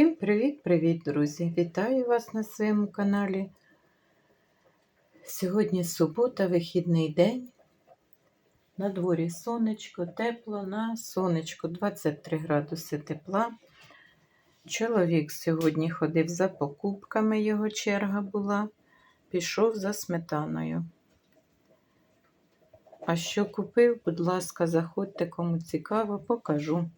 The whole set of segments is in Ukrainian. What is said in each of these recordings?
Всім привіт-привіт, друзі! Вітаю вас на своєму каналі. Сьогодні субота, вихідний день. На дворі сонечко, тепло, на сонечко 23 градуси тепла. Чоловік сьогодні ходив за покупками, його черга була, пішов за сметаною. А що купив, будь ласка, заходьте, кому цікаво, покажу.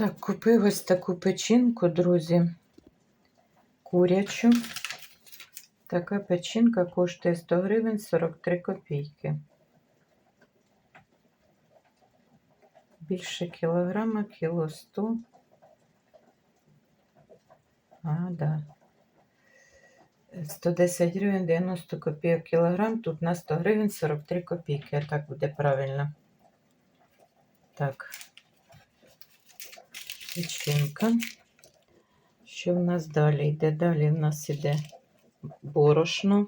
Так, купив ось таку печінку, друзі, курячу. Така печінка коштує 100 гривень 43 копійки. Більше кілограма, кіло 100. А, да. 110 гривень 90 копійок кілограм. Тут на 100 гривень 43 копійки. А так буде правильно. Так печінка. Що в нас далі йде? Далі в нас іде борошно.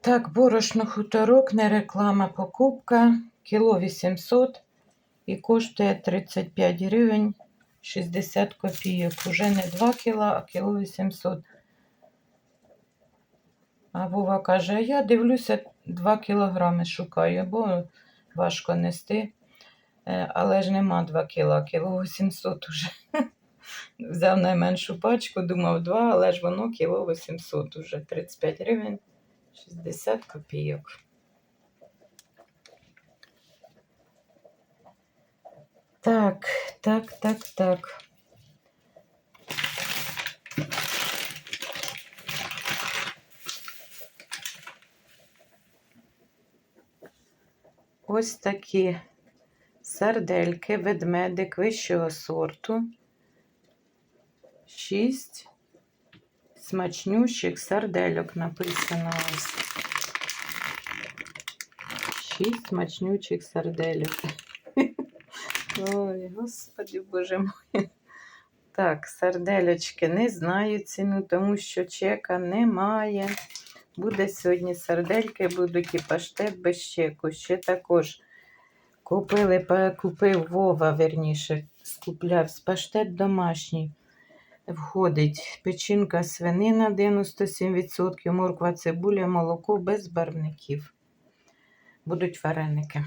Так, борошно хуторок, не реклама, покупка. Кіло 800 і коштує 35 гривень 60 копійок. Уже не 2 кіла, а кіло 800. А Вова каже, а я дивлюся 2 кілограми шукаю, бо важко нести. Е, але ж нема 2 кіла, кіло 800 уже. Взяв найменшу пачку, думав 2, але ж воно кіло 800 уже 35 гривень 60 копійок. Так, так, так, так. Ось такі сардельки, ведмедик вищого сорту. Шість смачнющих сардельок написано ось. Шість смачнючих сардельок. Ой, господи, боже мой. Так, сарделечки не знаю ціну, тому що чека немає. Буде сьогодні сардельки, будуть і паштет без чеку. Ще також Купили, купив Вова, верніше, скуплявся паштет домашній. Входить печінка свинина 97%, морква, цибуля, молоко без барвників. Будуть вареники.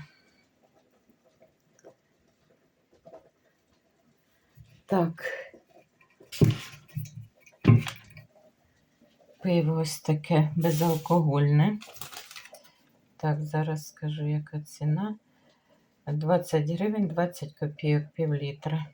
Так. Пиво ось таке безалкогольне. Так, зараз скажу, яка ціна. 20 гривень 20 копійок пів літра.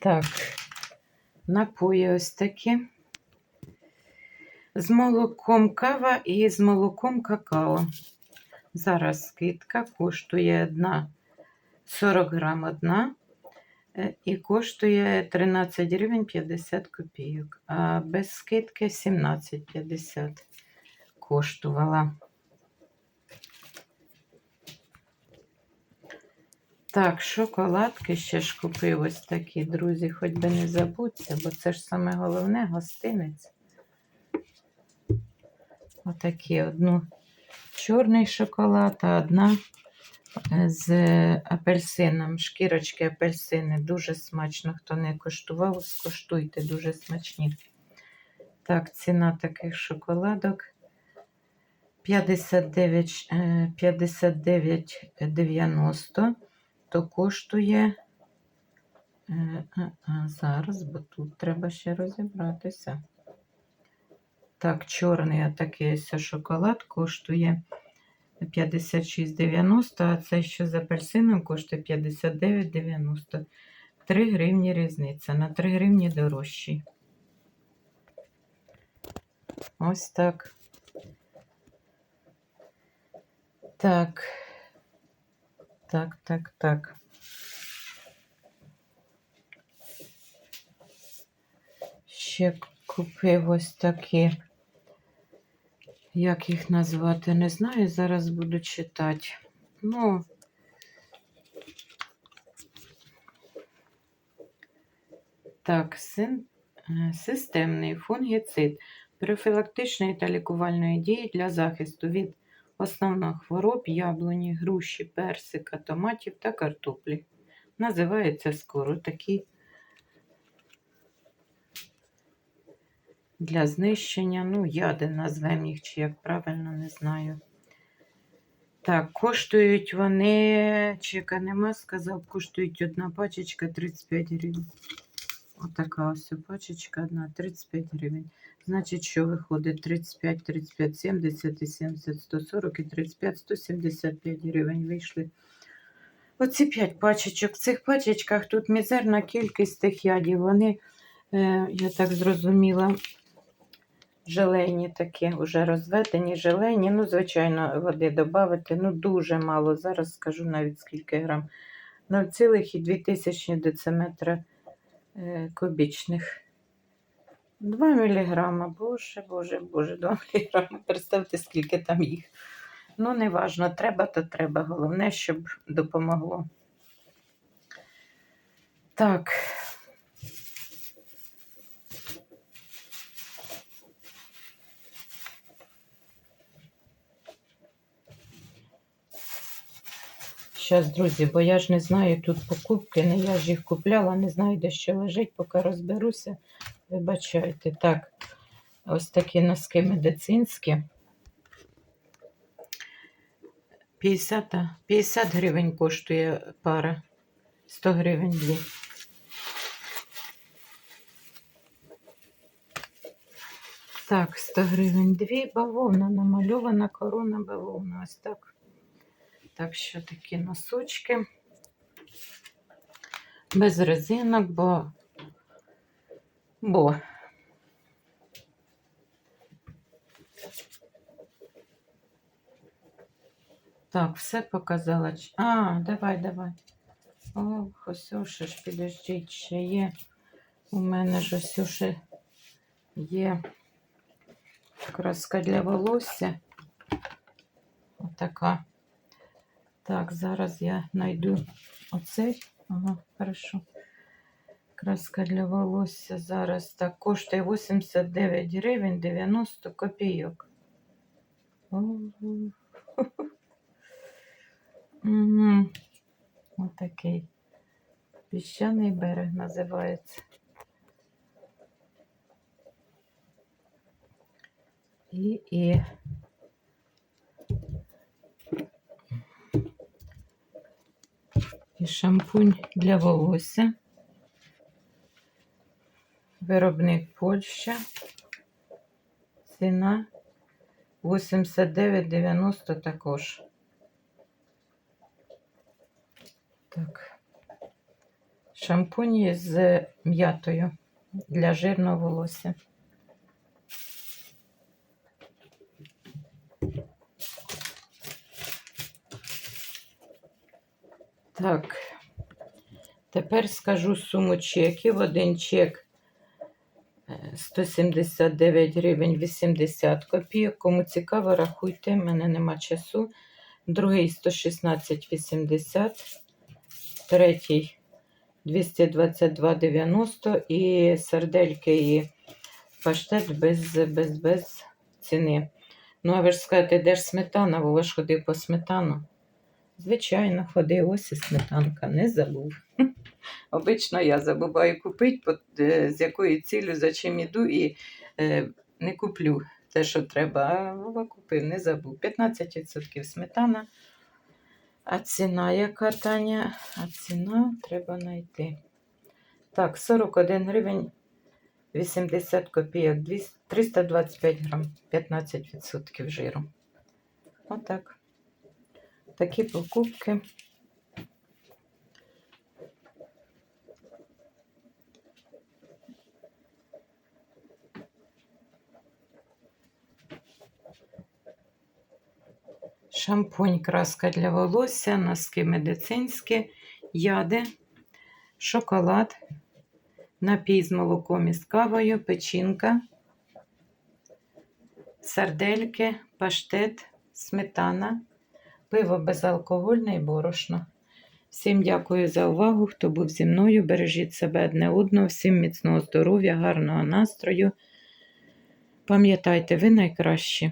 Так, напої ось такі. З молоком кава і з молоком какао. Зараз скидка коштує одна 40 грам одна е, і коштує 13 гривень 50 копійок, а без скидки 17,50 коштувала. Так, шоколадки ще ж купив ось такі, друзі, хоч би не забудьте, бо це ж саме головне гостинець. Отакі одну чорний шоколад, а одна е, з апельсином. Шкірочки апельсини. Дуже смачно. Хто не коштував, скоштуйте, дуже смачні. Так, ціна таких шоколадок 59,90, 59, то коштує. Е, зараз, бо тут треба ще розібратися. Так, чорний отакий шоколад коштує 56,90, а це що з апельсином коштує 59,90. 3 гривні різниця. На 3 гривні дорожчий. Ось так. Так. Так, так, так. Ще купив ось такі Як їх назвати, не знаю. Зараз буду читати. Ну, так, син, е, системний фунгіцид профілактичної та лікувальної дії для захисту від основних хвороб яблуні, груші, персика, томатів та картоплі. Називається скоро такі для знищення, ну, яди назвемо їх, чи як правильно, не знаю. Так, коштують вони, чека нема, сказав, коштують одна пачечка 35 гривень. Отака ось пачечка одна 35 гривень. Значить, що виходить 35, 35, 70 і 70, 140 і 35, 175 гривень вийшли. Оці 5 пачечок. В цих пачечках тут мізерна кількість тих ядів. Вони, е, я так зрозуміла, желейні такі, вже розведені, желейні. Ну, звичайно, води додати, ну дуже мало. Зараз скажу навіть скільки грам. 0,2 дециметра е, кубічних. 2 міліграма. Боже, боже, боже, 2 міліграма. Представте, скільки там їх. Ну, не важно, треба, то треба. Головне, щоб допомогло. Так. Зараз, друзі, бо я ж не знаю тут покупки, не я ж їх купляла, не знаю, де що лежить, поки розберуся. Вибачайте. Так, ось такі носки медицинські. 50, 50 гривень коштує пара. 100 гривень дві. Так, 100 гривень дві. Бавовна намальована, корона бавовна. Ось так. Так що такі носочки. Без резинок, бо. Бо. Так, все показала. А, давай, давай. Ох, ще ж підождіть, ще є. У мене ж ще є краска для волосся. Отака. Так, зараз я знайду оцей. Ага, хорошо. Краска для волосся зараз так коштує 89 гривень 90 копійок. Угу. Отакий. Піщаний берег називається. І, і і шампунь для волосся. Виробник Польща. Ціна 89,90 також. Так. Шампунь з м'ятою для жирного волосся. Так, тепер скажу суму чеків. Один чек е, 179 гривень 80 копійок. Кому цікаво, рахуйте, в мене нема часу. Другий 116,80, третій 222,90 і сардельки і паштет без, без, без ціни. Ну, а ви ж скажете, де ж сметана? Бо ви ж ходив по сметану. Звичайно, ходив, ось і сметанка, не забув. Обично я забуваю купити, е, з якою цілею, за чим іду, і е, не куплю те, що треба. А купив, не забув. 15% сметана. А ціна яка Таня? А ціна треба знайти. Так, 41 гривень 80 копійок, 325 грам, 15% жиру. Отак. Такі покупки. Шампунь, краска для волосся, носки медицинські, яди, шоколад, напій з молоком і з кавою, печінка, сардельки, паштет, сметана, пиво безалкогольне і борошно. Всім дякую за увагу, хто був зі мною. Бережіть себе одне одного, всім міцного здоров'я, гарного настрою. Пам'ятайте, ви найкращі.